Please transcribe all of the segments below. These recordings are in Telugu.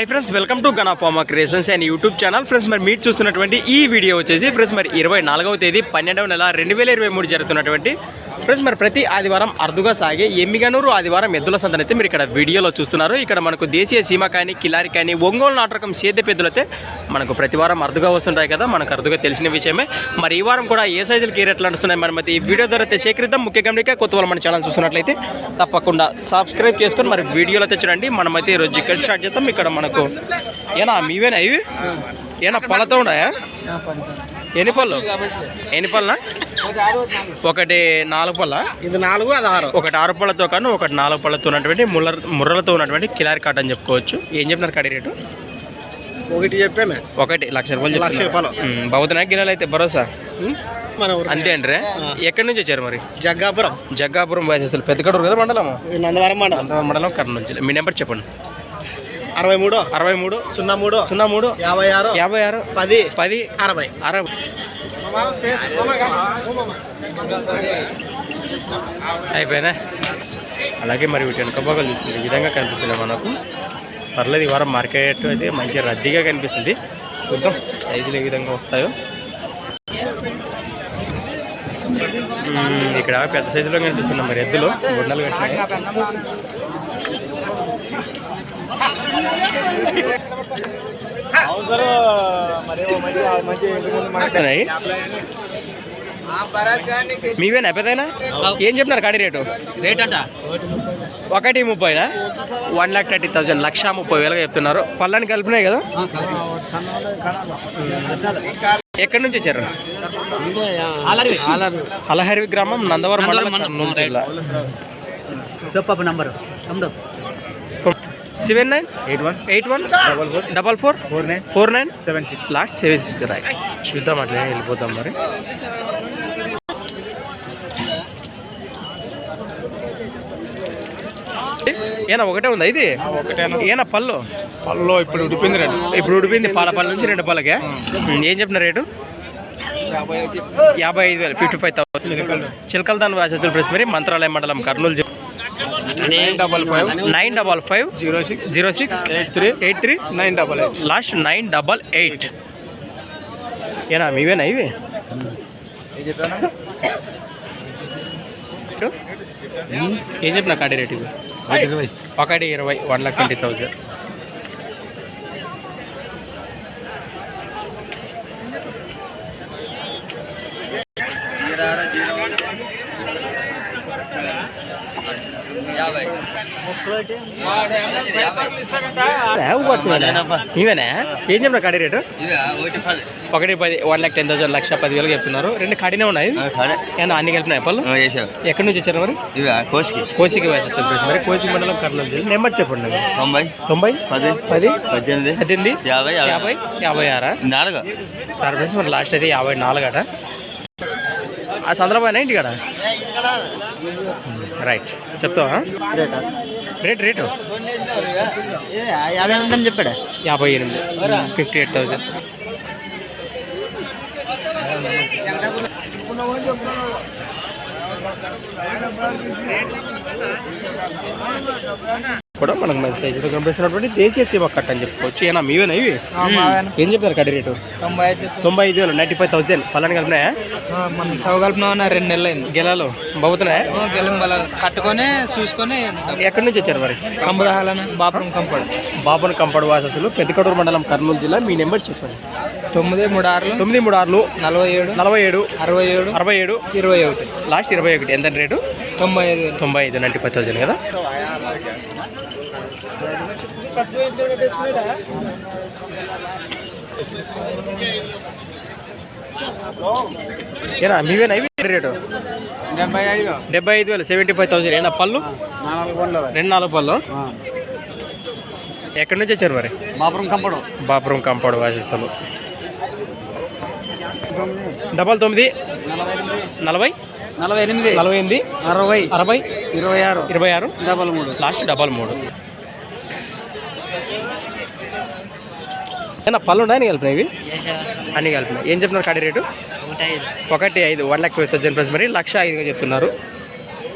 Hi friends welcome to Gana farmer creations and YouTube channel friends మరి మీరు చూస్తున్నటువంటి ఈ వీడియో వచ్చేసి ఫ్రెండ్స్ మరి ఇరవై నాలుగవ తేదీ పన్నెండవ నెల రెండు వేల ఇరవై మూడు జరుగుతున్నటువంటి ఫ్రెండ్స్ మరి ప్రతి ఆదివారం అరుదుగా సాగే ఎమ్మిగనూరు ఆదివారం ఎద్దుల సంతనైతే అయితే మీరు ఇక్కడ వీడియోలో చూస్తున్నారు. ఇక్కడ మనకు దేశీయ సీమ కానీ కిలారి కానీ ఒంగోలు నాటకం సేద్య పెద్దలైతే మనకు ప్రతి వారం అరుదుగా వస్తుంటాయి కదా మనకు అరుదుగా తెలిసిన విషయమే. మరి ఈ వారం కూడా ఏ సైజులు కీర ఎట్లా నడుస్తున్నాయి? మరి మరి ఈ వీడియో ద్వారా అయితే సేకరిద్దాం. ముఖ్య గమనిక కొత్త వాళ్ళు మన ఛానల్ చూస్తున్నట్లయితే తప్పకుండా సబ్స్క్రైబ్ చేసుకొని మరి వీడియోలో అయితే చూడండి. మనమైతే ఈరోజు ఇక్కడ స్టార్ట్ చేద్దాం. ఇక్కడ మనకు ఏనా మీవేనా ఇవి? ఏనా పళ్ళతో ఉన్నాయా? ఎన్ని పళ్ళు? ఎన్ని పళ్ళ ఒకటి నాలుగు పళ్ళ? ఇది నాలుగు అది ఆరు. ఒకటి ఆరు పళ్ళతో కానీ ఒకటి నాలుగు పళ్ళతో ఉన్నటువంటి ముళ్ళ ముర్రలతో ఉన్నటువంటి కిలారి కాట్ అని చెప్పుకోవచ్చు. ఏం చెప్పినారు కడి రేటు? ఒకటి చెప్పామే ఒకటి లక్ష రూపాయలు లక్ష రూపాయలు. బౌద్ధనా గిలాలు అయితే భరోసా? ఉం? మన ఊరు. అంతే అండి ఎక్కడి నుంచి వచ్చారు మరి? జగ్గాపురం. జగ్గాపురం వయసు అసలు పెద్ద కడూరు కదా మండలము? ఈ నందవరం మండలం. అంత మండలం కర్నూలు జిల్లా. మీ నెంబర్ చెప్పండి. అరవై మూడు అరవై మూడు సున్నా మూడు సున్నా మూడు యాభై ఆరు యాభై ఆరు పది పది అరవై. అరవై. అయిపోయినా? అలాగే మరి వీటి వెనక భాగాలు చూస్తుంది ఈ విధంగా కనిపిస్తుంది మనకు. పర్లేదు ఈ వారం మార్కెట్ అయితే మంచి రద్దీగా కనిపిస్తుంది. చూద్దాం సైజులు ఏ విధంగా వస్తాయో. ఇక్కడ పెద్ద సైజులో కనిపిస్తున్నాయి మరి ఎద్దులు. గుండలు కట్టినాయి. మీవేనా పెద్దయినా? ఏం చెప్తున్నారు కాడి రేటు? రేట్ అంట. ఒకటి ముప్పైనా? వన్ లాక్ థర్టీ థౌసండ్ లక్ష ముప్పై వేలుగా చెప్తున్నారు. పళ్ళని కలిపినాయి కదా? ఎక్కడి నుంచి వచ్చారు? అలహరి గ్రామం నందవరం మండలం జిల్లా number. Seven nine eight one eight one double four four nine four nine seven six last seven six right చూద్దాం అట్లే వెళ్ళిపోతాం మరి. ఏనా ఒకటే ఉందా ఇది? ఏనా పళ్ళు? పళ్ళు ఇప్పుడు ఉడిపోయింది రండి. ఇప్పుడు ఉడిపింది పాల పళ్ళ నుంచి రెండు పళ్ళకే? ఏం చెప్పిన రేటు? యాభై ఐదు వేలు ఫిఫ్టీ ఫైవ్ థౌసండ్. చిలకల. దాని వాసెస్ ప్రెస్ మరి మంత్రాలయం మండలం Kurnool nine double five. Nine double five. Zero six. Zero six. Eight three. Eight three. Nine double eight. Last nine double eight. ఏనా మీవేనా ఇవి? ఏం చెప్పిన కాడి రేట్ ఇది ఒకటి ఇరవై. One lakh twenty thousand. ఇవేనా? ఏం చెప్పిన కాడి రేటు? ఒకటి పది వన్ లాక్ టెన్ థౌసండ్ లక్ష పది వేలు చెప్తున్నారు. రెండు కాడినే ఉన్నాయి? అన్ని కలిపినాయి పళ్ళు? ఎక్కడి నుంచి వచ్చారు మరి? కోసికి. వేసేస్తారు ప్రెస్ మరి కోచికి మండలం కర్నూలు జిల్లా. నెంబర్ చెప్పండి. తొంభై. తొంభై? పది. పది? పద్దెనిమిది. పద్దెనిమిది? యాభై యాభై. యాభై? ఆరా? నాలుగు. సార్ ఫ్రెండ్స్ మరి లాస్ట్ అయితే యాభై నాలుగు అట ఆ చంద్రబాబు ఇంటి కాడ రైట్. చెప్తావా? Rate rate. యాభై ఎనిమిది అని చెప్పాడు? యాభై ఎనిమిది. Fifty eight thousand. కూడా మనకు మంచి సైజులో కనిపిస్తున్నటువంటి దేశీయ సీమ కట్ అని చెప్పుకోవచ్చు. ఏనా మీవేనా ఇవి? ఏం చెప్తారు కడి రేటు? తొంభై ఐదు తొంభై ఐదు వేలు నైంటీ ఫైవ్ థౌసండ్. పలాని కలిపినాయా? మన సౌకల్పన రెండు నెలలు అయింది గెలాలు బాగుతున్నాయా గెలం కట్టుకొని చూసుకొని ఎక్కడి నుంచి వచ్చారు మరి? కంబదాహాలని బాపురం కంపడు. బాబుని కంపడు వాసస్సులు పెద్దకడూరు మండలం కర్నూలు జిల్లా. మీ నెంబర్ చెప్పండి. తొమ్మిది మూడు ఆరులు తొమ్మిది మూడు ఆరులు నలభై ఏడు నలభై ఏడు అరవై ఏడు అరవై ఏడు ఇరవై ఒకటి. లాస్ట్ ఇరవై ఒకటి. ఎంత రేటు? తొంభై ఐదు వేలు. తొంభై ఐదు నైంటీ ఫైవ్ థౌసండ్ కదా? ఏనా మీవేనా ఇవి? రేటు? డెబ్బై ఐదు. డెబ్బై ఐదు వేలు. సెవెంటీ ఫైవ్ థౌసండ్ ఏనా పళ్ళు? రెండు నాలుగు పళ్ళు. ఎక్కడి నుంచి వచ్చారు మరి? బాపురం కంపడు. బాపురం కంపౌండ్ వాసస్సులు డబల్ తొమ్మిది. నలభై నలభై. ఎనిమిది. నలభై ఎనిమిది. అరవై. అరవై. ఇరవై ఆరు. ఇరవై ఆరు. డబల్ మూడు. లాస్ట్ డబల్ మూడు. ఏనా పళ్ళు ఉన్నాయని కలిపినాయి ఇవి? అన్ని కలిపినాయి ఏం. చెప్తున్నారు కాడి రేటు? ఒకటి ఐదు. One lakh five thousand plus మరి లక్ష ఐదుగా చెప్తున్నారు.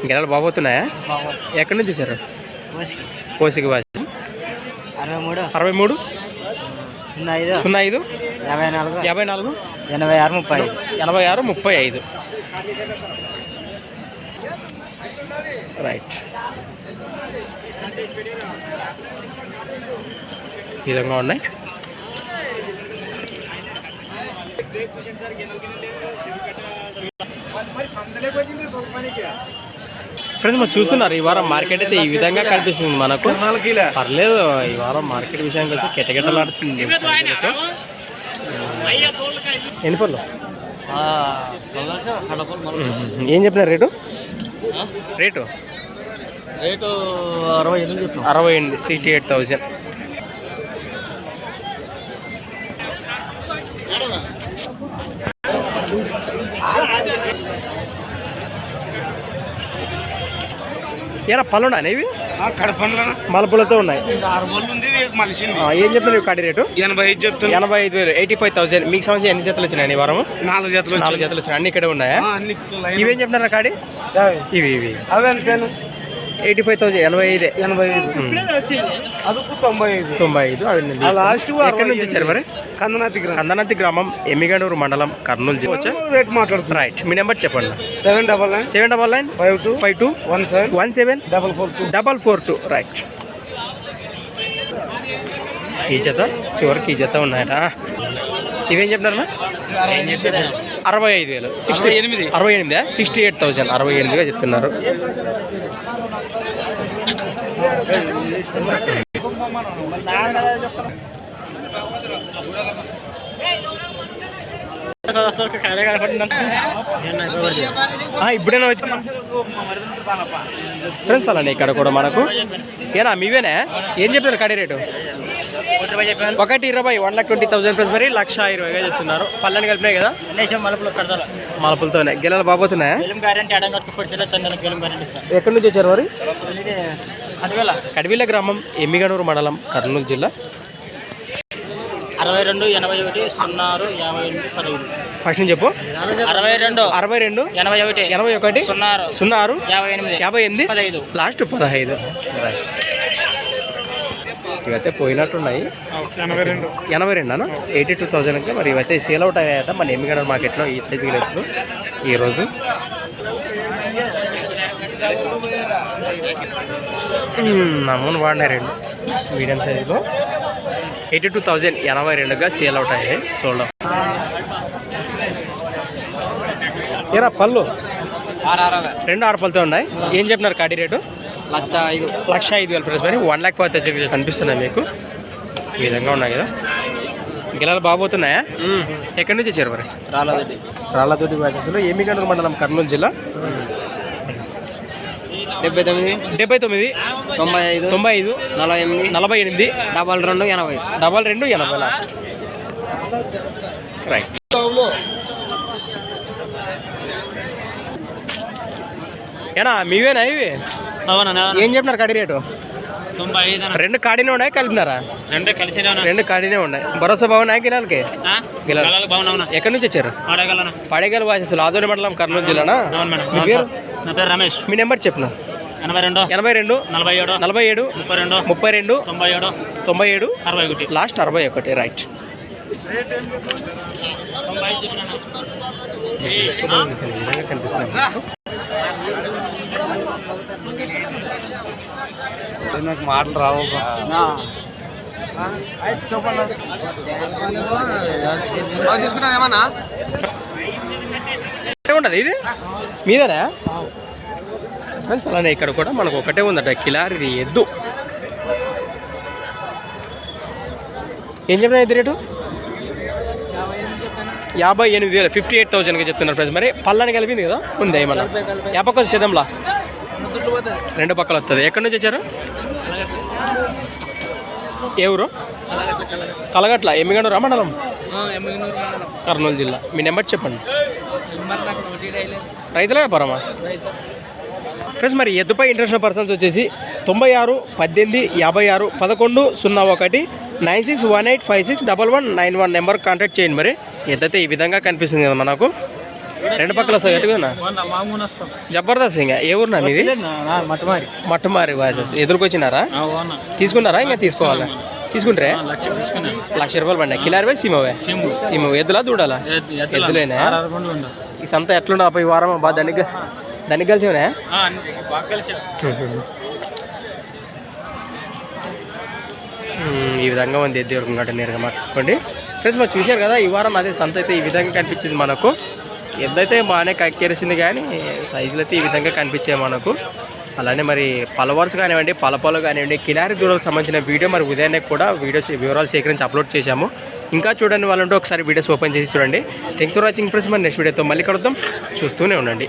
గెలలు బాగోతున్నాయా ఎక్కడి నుంచి వచ్చారు? కోసికి వాసి. అరవై మూడు. అరవై మూడు. సున్నా ఐదు సున్నా ఐదు యాభై నాలుగు యాభై నాలుగు ఎనభై ఆరు ముప్పై. ఐదు ఎనభై ఆరు ముప్పై ఐదు రైట్. ఈ విధంగా ఉన్నాయి. ఫ్రెండ్స్ మనం చూస్తున్నారు ఈ వారం మార్కెట్ అయితే ఈ విధంగా కనిపిస్తుంది మనకు. పర్లేదు ఈ వారం మార్కెట్ విషయానికి వస్తే కెటకెటలాడుతుంది. ఎన్ని పళ్ళు. ఏం చెప్పినారు రేటు? రేటు? రేటు అరవై ఎనిమిది అరవై ఎనిమిది సిక్స్టీ ఎయిట్ థౌజండ్. ఏరా పళ్ళు ఉన్నాయి ఇవి మలపులతో ఉన్నాయి. ఏం చెప్తున్నారు కాడి రేటు? ఎనభై ఐదు చెప్తాను ఎనభై ఐదు వేలు ఎయిటీ ఫైవ్ థౌసండ్. మీకు సంబంధించి ఎన్ని జతలు వచ్చినాయి వారం నాలుగు జతలు నాలుగు జతలు వచ్చినాయి. అన్ని ఇక్కడే ఉన్నాయా? ఇవేం చెప్తున్నారా కాడి? ఇవి. ఇవి అవే అంతేను ఎయిటీ ఫైవ్ థౌసండ్ ఎనభై ఐదే. ఎనభై ఐదు. అదుపు తొంభై ఐదు. తొంభై ఐదు అవి లాస్ట్. ఎక్కడి నుంచి వచ్చారు మరి? కందనాతి గ్రామం. కందనంతి గ్రామం ఎమ్మిగనూరు మండలం కర్నూలు జిల్లా. వచ్చా రేట్ మాట్లాడుతున్నా. రైట్ మీ నెంబర్ చెప్పండి. Seven double nine. Seven double nine? Five two. Five two? One seven. One seven? Double four two. Double four two. Right ఈ జత? చివరికి ఈ జత ఉన్నాయట. ఇవేం చెప్తున్నారన్నా అరవై ఐదు వేలు. సిక్స్టీ ఎనిమిది. అరవై ఎనిమిది? సిక్స్టీ ఎయిట్ థౌసండ్ అరవై ఎనిమిదిగా చెప్తున్నారు. ఇప్పుడేనా ఫ్రెండ్స్ అలానే ఇక్కడ కూడా మనకు. ఏనా మీవేనా? ఏం చెప్పారు కడి రేటు? ఒకటి ఇరవై one lakh twenty thousand friends మరి లక్ష ఇరవైగా చెప్తున్నారు. పళ్ళని కలిపినాయి కదా? మలుపులు కడతారు మలపులతోనే. గిల్లలు బాబోతున్నాయా? ఎక్కడి నుంచి వచ్చారు మరి? కడివిల. గ్రామం ఎమ్మిగనూరు మండలం కర్నూలు జిల్లా. అరవై రెండు ఎనభై ఒకటి సున్నా యాభై ఎనిమిది పదహైదు ఫస్ట్ నుంచి చెప్పు. అరవై రెండు అరవై రెండు ఎనభై ఒకటి ఎనభై ఒకటి సున్నా సున్నా యాభై ఎనిమిది యాభై ఎనిమిది పదహైదు. లాస్ట్ పదహైదు. ఇవైతే పోయినట్టున్నాయి. ఎనభై రెండు. ఎనభై రెండునా? ఎయిటీ టూ థౌజండ్కి. మరి ఇవైతే సేల్ అవుట్ అయ్యాయట. మన ఎమ్మిగనూరు మార్కెట్లో ఈ సైజు రేట్లు ఈరోజు? నమూన వాడినాయి రెండు. మీడియం సైజులో. ఎయిటీ టూ థౌజండ్ ఎనభై రెండుగా సేల్ అవుట్ అయ్యాయి. చూడడం ఏరా పళ్ళు? రెండు ఆరు పళ్ళతో ఉన్నాయి. ఏం చెప్పినారు కాడి రేటు? లక్ష ఐదు. లక్ష ఐదు వేల ప్రైస్ మరి వన్ ల్యాక్ ఫైవ్ థౌసండ్ కనిపిస్తున్నాయి మీకు. ఈ విధంగా ఉన్నాయి కదా. గిలాలు బాగోతున్నాయా ఎక్కడి నుంచి వచ్చారు మరి? రాలేదండి రాళ్ళతోటి వాసెస్లో ఎమ్మిగనూరు మండలం కర్నూలు జిల్లా? డెబ్బై తొమ్మిది. డెబ్బై తొమ్మిది తొంభై ఐదు తొంభై ఐదు నలభై ఎనిమిది నలభై ఎనిమిది డబల్ రెండు ఎనభై. డబల్ రెండు ఎనభై రైట్ ఏనా మీవేనా ఇవి? అవునా ఏం చెప్పినారు కాడి రేటు రెండు కాడినే ఉన్నాయి కలిపినారా రెండే కలిసినే రెండు కాడినే ఉన్నాయి భరోసా బాగున్నాయి గిలాలకి ఎక్కడి నుంచి వచ్చారు పడేగల వాసెస్లో ఆదోని మండలం కర్నూలు జిల్లానా అవును మేడం మీ పేరు నా పేరు రమేష్ మీ నెంబర్ చెప్పిన ఎనభై రెండు ఎనభై రెండు నలభై ఏడు నలభై ఏడు ముప్పై రెండు ముప్పై రెండు తొంభై ఏడు తొంభై ఏడు అరవై ఒకటి లాస్ట్ అరవై ఒకటి రైట్ కనిపిస్తున్నాయి నాకు మాటలు రావు. తీసుకున్నా ఏమన్నా? ఒకటే ఉండదు ఇది? మీదేనా? ఫ్రెండ్స్ అలానే ఇక్కడ కూడా మనకు ఒకటే ఉందట కిలారి ఎద్దు. ఏం చెప్పిన ఇది రేటు? యాభై ఎనిమిది వేలు ఫిఫ్టీ ఎయిట్ థౌసండ్గా చెప్తున్నారు ఫ్రెండ్స్. మరి పళ్ళని కలిపింది కదా? ఉంది ఏమన్నా? యాపక్క సిద్ధంలా రెండు పక్కలు వస్తుంది ఎక్కడి నుంచి వచ్చారు? ఏ ఊరు? కలగట్ల ఎమ్మిగనూరా మండలం? కర్నూలు జిల్లా. మీ నెంబర్ చెప్పండి. రైతుల వ్యాపారమా? ఫ్రెండ్స్ మరి ఎద్దుపై ఇంటర్నేషనల్ పర్సన్స్ వచ్చేసి తొంభై ఆరు పద్దెనిమిది యాభై ఆరు పదకొండు సున్నా ఒకటి nine six one eight five six double one nine one number contact చేయండి మరి. ఎద్దైతే ఈ విధంగా కనిపిస్తుంది కదా మనకు. రెండు పక్కల వస్తాయి? గట్టిగా జబర్దస్త్ ఇంకా? ఏ ఊరునా మీది? మట్టుమారి. మట్టుమారి వాసెస్ ఎదురుకొచ్చినారా? తీసుకున్నారా? ఇంకా తీసుకోవాలా? తీసుకుంటారే? లక్ష రూపాయలు పడినా కిలారివే సీమవే సీమ ఎద్దులా దూడాలా? ఎద్దులేనా? ఈ సంత ఎట్లుండదు అప్ప ఈ వారం? బాగా దానికి దానికి కలిసివనే? ఈ విధంగా ఉంది ఎద్దు ఎవరికి గంట నేరుగా మాట్లాడుకోండి. ఫ్రెండ్స్ మరి చూశారు కదా ఈ వారం అదే సంత అయితే ఈ విధంగా కనిపించింది మనకు. ఎద్దైతే బాగానే కక్కేరిసింది కానీ సైజులు అయితే ఈ విధంగా కనిపించాయి మనకు. అలానే మరి పలవర్స్ కానివ్వండి పలపలు కానివ్వండి కిలారి దూరాలకు సంబంధించిన వీడియో మరి ఉదయాన్నే కూడా వీడియోస్ వివరాలు సేకరించి అప్లోడ్ చేశాము. ఇంకా చూడండి వాళ్ళంటే ఒకసారి వీడియోస్ ఓపెన్ చేసి చూడండి. థ్యాంక్స్ ఫర్ వాచింగ్ ఫ్రెండ్స్ మరి నెక్స్ట్ వీడియోతో మళ్ళీ కలుద్దాం. చూస్తూనే ఉండండి.